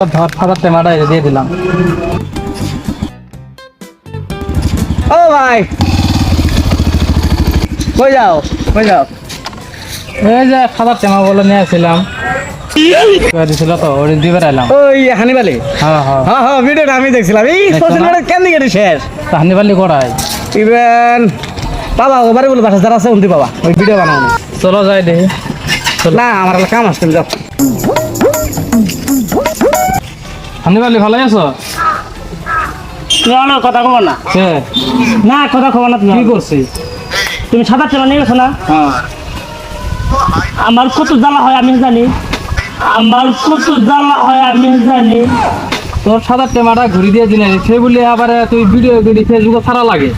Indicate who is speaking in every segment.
Speaker 1: ধর দিয়ে দিলাম।
Speaker 2: ও ভাই! কই যাও? কই যাও?
Speaker 1: এই যে ফাদার টেমা বলে নিয়ে আসছিলাম। দিছিল তো ওই দিবে এলাম
Speaker 2: ওই হানিবালি?
Speaker 1: হ্যাঁ হ্যাঁ।
Speaker 2: হ্যাঁ হ্যাঁ ভিডিওটা আমি দেখছিলাম। এই
Speaker 1: দেখছ
Speaker 2: সোশ্যাল
Speaker 1: না?
Speaker 2: মিডিয়া কেন দিকে শেষ?
Speaker 1: হানি পারলি করাই
Speaker 2: ইভেন বাবা ওবারে বলে বাসা যারা আছে উন্তি বাবা ওই ভিডিও বানাও না।
Speaker 1: চলো যাই দেখি।
Speaker 2: না আমার কাম আসছে যাও
Speaker 1: হানি পারলি ভালো আছো?
Speaker 3: না কথা কব না। না কথা কব না তুমি
Speaker 1: কি করছি
Speaker 3: তুমি সাদা তেলা নিয়ে গেছো না?
Speaker 1: হ্যাঁ।
Speaker 3: আমার কত জ্বালা হয় আমি জানি। আমার কত জ্বালা হয় আমি জানি।
Speaker 1: তোর সাদা টেমাটা ঘুরি দিয়ে দিনে সে বলি আবার তুই ভিডিও করি ফেসবুকে ছাড়া লাগে।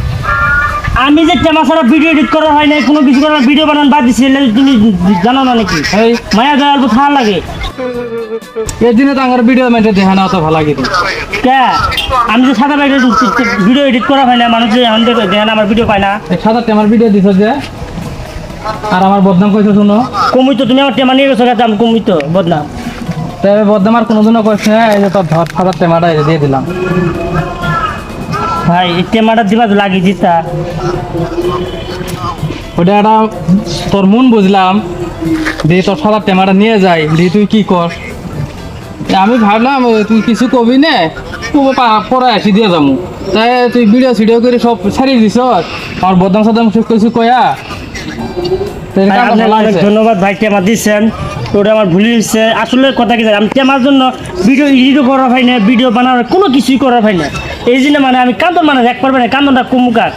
Speaker 3: আমি যে টেমা ছাড়া ভিডিও এডিট করা হয় না কোনো কিছু করার ভিডিও বানান বাদ দিছি তুমি জানো না নাকি? মায়া দয়াল থাকা লাগে।
Speaker 1: এই দিনে তো আমার ভিডিও মেটে দেখা না অত ভালো লাগে
Speaker 3: কে? আমি যে সাদা বাইরে ভিডিও এডিট করা হয় না মানুষ যে এখন দেখে না আমার ভিডিও পায় না।
Speaker 1: এই সাদা টেমার ভিডিও দিছ যে আর আমার বদনাম কইছো শুনো।
Speaker 3: কমি তো তুমি আমার টেমা নিয়ে গেছো আমি কমি তো বদনাম।
Speaker 1: তবে বদনাম আর কোনোদিনও কইছ না এই যে তোর ধর ফাদার টেমাটা দিয়ে দিলাম।
Speaker 3: ভাই এই টেমাটা দিবা লাগি দিতা
Speaker 1: ওটা একটা তোর মন বুঝলাম দিয়ে তোর সাদা টেমাটা নিয়ে যাই দিয়ে তুই কি কর। আমি ভাবলাম তুই কিছু কবি নে পরে আসি দিয়ে যাব। তাই তুই ভিডিও সিডিও করে সব ছাড়িয়ে দিছ আমার বদনাম সদনাম সব কিছু কয়া।
Speaker 3: ধন্যবাদ ভাই টেমা দিচ্ছেন ওটা আমার ভুলে হচ্ছে আসলে কথা কি আমি টেমার জন্য ভিডিও এডিটও করা হয় না ভিডিও বানানোর কোনো কিছুই করা হয় না এই জন্য মানে আমি কান্দন মানে এক পারবে না কান্দনটা কমুকার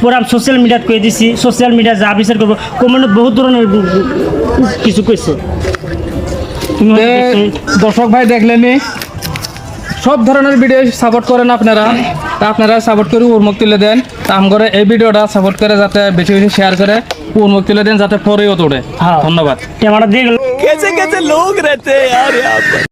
Speaker 3: পুরা সোশ্যাল মিডিয়াত কে দিছি সোশ্যাল মিডিয়া যা বিচার করব কমেন্ট বহুত ধরনের কিছু কইছে
Speaker 1: দর্শক ভাই দেখলেনি সব ধরনের ভিডিও সাপোর্ট করেন আপনারা তা আপনারা সাপোর্ট করে উন্মুখ তুলে দেন। তাম করে এই ভিডিওটা সাপোর্ট করে যাতে বেশি বেশি শেয়ার করে উন্মুখ তুলে দেন যাতে পরেও তোড়ে ধন্যবাদ।
Speaker 3: ক্যামেরা দিয়ে